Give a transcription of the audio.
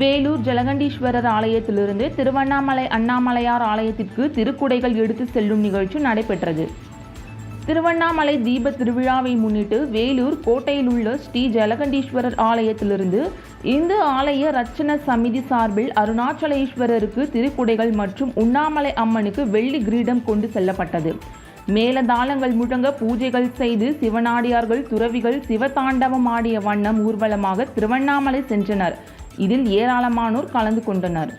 வேலூர் ஜலகண்டீஸ்வரர் ஆலயத்திலிருந்து திருவண்ணாமலை அண்ணாமலையார் ஆலயத்திற்கு திருக்குடைகள் எடுத்து செல்லும் நிகழ்ச்சி நடைபெற்றது. திருவண்ணாமலை தீப திருவிழாவை முன்னிட்டு வேலூர் கோட்டையில் உள்ள ஸ்ரீ ஜலகண்டீஸ்வரர் ஆலயத்திலிருந்து இந்து ஆலய ரச்சன சமிதி சார்பில் அருணாச்சலேஸ்வரருக்கு திருக்குடைகள் மற்றும் உண்ணாமலை அம்மனுக்கு வெள்ளி கிரீடம் கொண்டு செல்லப்பட்டது. மேலதாளங்கள் முழங்க பூஜைகள் செய்து சிவனாடியார்கள் துறவிகள் சிவதாண்டவம் ஆடிய வண்ணம் ஊர்வலமாக திருவண்ணாமலை சென்றனர். இதில் ஏராளமானோர் கலந்து கொண்டனர்.